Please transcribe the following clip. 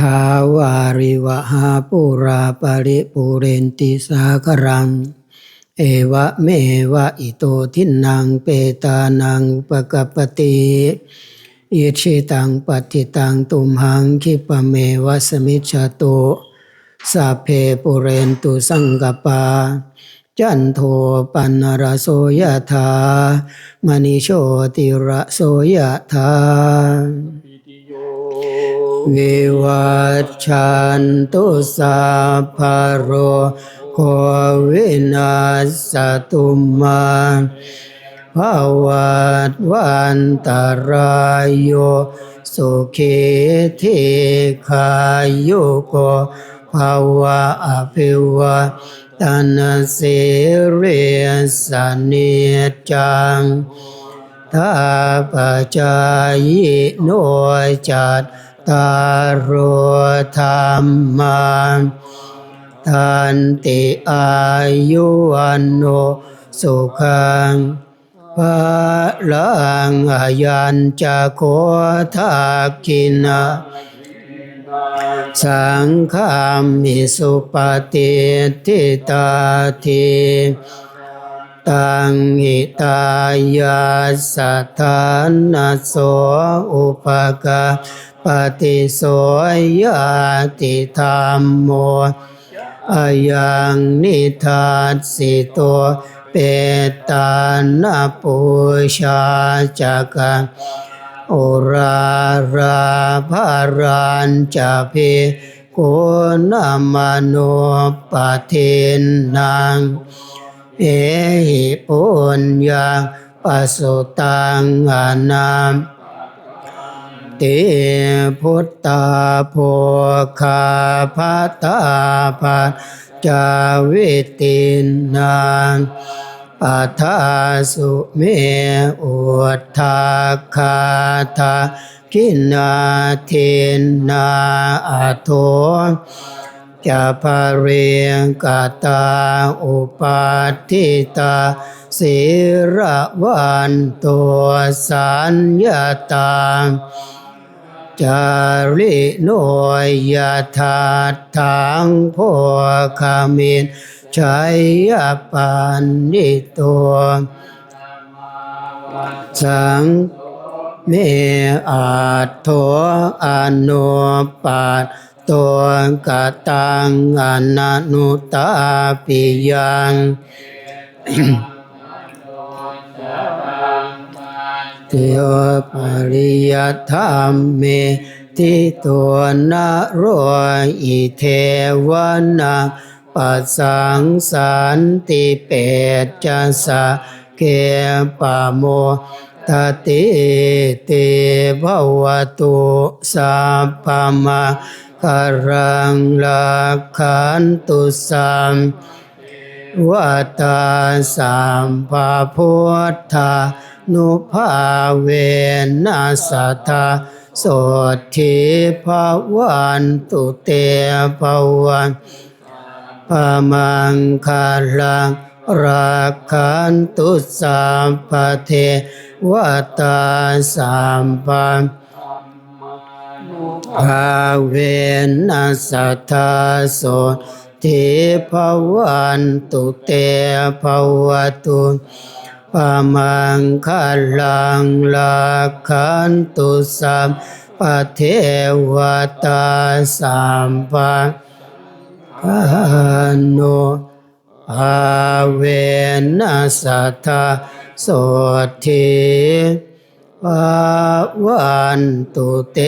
ทาวาริวหาปุราปริปุเรนติสาครัง เอวะเมวะอิโตทินังเปตานังอุปกปปติอิชิตังปฏิตังตุมหังคิปะเมวะสมิจฉาตุสัพเพปุเรนตุสังกปา จันโทปันรโสยธามณิโชติระโสยธา วิวัชชันตุสัพพโรโควินาสตุมาภาวัตวันตรายโยสุขีทิขายุโกภาวะอภิวะตนาสิริสเนจังทาปจายโนจัต ตารโรธรรมาทันติอายุวันโนสุขังภาลังอายัญจะโคทักกินาสังฆามิสุปฏิทิตาทิตังหิตายาสัทธานโสอุปกา ปฏิโสยติธรรมโมอายังนิทัสสิโตเปตานาปุชาจักะโอราราภารันจะเพโกนามโนปเทนนางเอหิปุญญาปสสุตังอานาม ติพุทธาโภคาภัตตาปัจจาวิตินางปัทาสุเมอุทธาคาทากินาเทนาอัโทจะภาเรียงกาตาอุปาทิตาศิระวันตัวสัญญาตา จาริโนยยธาทังโพคามินชัยปันนิตัวสังเมอาโทอนุปัตตัวกตังอนันุตาปิยัง เทวปริยธรรมเมทิตัวนาโรอิเทวนาปัสสังสันติเปตจัสสะเกปะโมตติเตภวตุสัพพมะคารังลักขันตุสัมวัตตาสัมภพุทธา นุภาเวนัสตาโสทิภาวันตุเตภาวันปะมังคาลังรักขันตุสัมปเทวตาสัมปันภาเวนัสตาโสทิภาวันตุเตภาวตุ ปะมังคาลังลักขันตุสัมปเทวตาสัมปันภาโนอาเวนัสตาโสทิภาวันตุเต